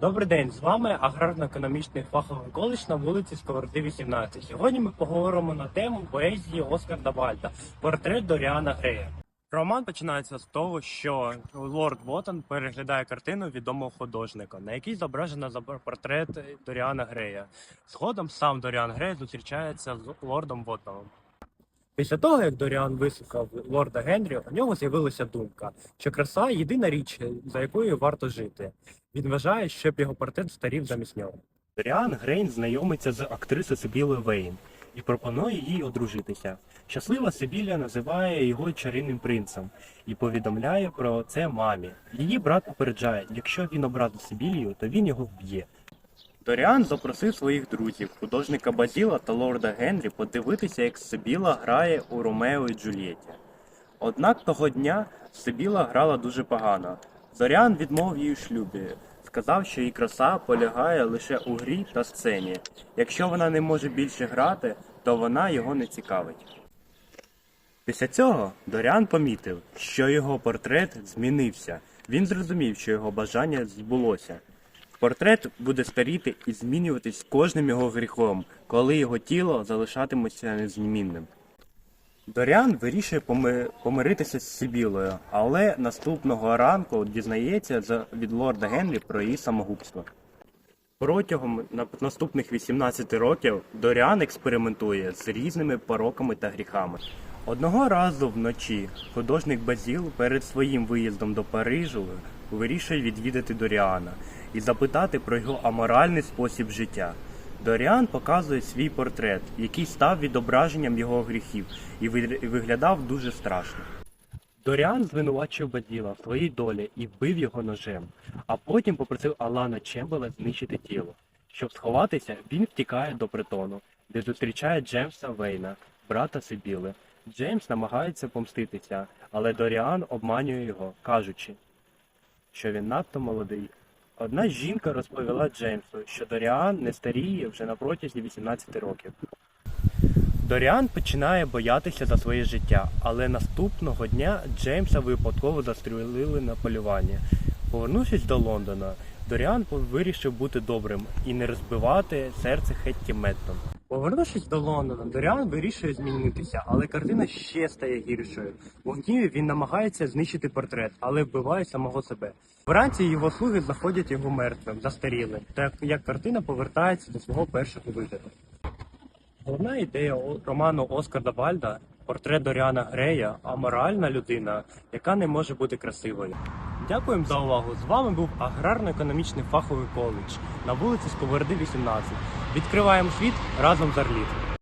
Добрий день, з вами аграрно-економічний фаховий коледж на вулиці Сковороди, 18. Сьогодні ми поговоримо на тему поезії Оскара Вальда портрет Доріана Грея. Роман починається з того, що лорд Вотан переглядає картину відомого художника, на якій зображено портрет Доріана Грея. Згодом сам Доріан Грей зустрічається з лордом Вотаном. Після того, як Доріан вислухав лорда Генрі, у нього з'явилася думка, що краса єдина річ, за якою варто жити. Він вважає, щоб його портрет старів замість нього. Доріан Грейн знайомиться з актрисою Сибілою Вейн і пропонує їй одружитися. Щаслива Сибіля називає його чарівним принцем і повідомляє про це мамі. Її брат попереджає, якщо він образить Сибілію, то він його вб'є. Доріан запросив своїх друзів, художника Базіла та лорда Генрі, подивитися, як Сибіла грає у Ромео і Джульєті. Однак того дня Сибіла грала дуже погано. Зорян відмовив у шлюбі, сказав, що її краса полягає лише у грі та сцені. Якщо вона не може більше грати, то вона його не цікавить. Після цього Доріан помітив, що його портрет змінився. Він зрозумів, що його бажання збулося. Портрет буде старіти і змінюватись з кожним його гріхом, коли його тіло залишатиметься незмінним. Доріан вирішує поми- помиритися з Сибілою, але наступного ранку дізнається за- від лорда Генрі про її самогубство. Протягом наступних 18 років Доріан експериментує з різними пороками та гріхами. Одного разу вночі художник Базіл перед своїм виїздом до Парижу вирішує відвідати Доріана і запитати про його аморальний спосіб життя. Доріан показує свій портрет, який став відображенням його гріхів і виглядав дуже страшно. Доріан звинувачив Баділа в своїй долі і вбив його ножем, а потім попросив Алана Чембела знищити тіло. Щоб сховатися, він втікає до притону, де зустрічає Джеймса Вейна, брата Сибіли. Джеймс намагається помститися, але Доріан обманює його, кажучи, що він надто молодий. Одна жінка розповіла Джеймсу, що Доріан не старіє вже на протязі 18 років. Доріан починає боятися за своє життя, але наступного дня Джеймса випадково застрелили на полюванні. Повернувшись до Лондона, Доріан вирішив бути добрим і не розбивати серце Хетті Меттон. Повернувшись до Лондона, Доріан вирішує змінитися, але картина ще стає гіршою. У гніві він намагається знищити портрет, але вбиває самого себе. Вранці його слуги знаходять його мертвим, застарілим, так як картина повертається до свого першого вигляду. Головна ідея роману Оскара Вальда портрет Доріана Грея аморальна людина, яка не може бути красивою. Дякуємо за увагу. З вами був аграрно-економічний фаховий коледж на вулиці Сковороди, 18. Відкриваємо світ разом з Арліт.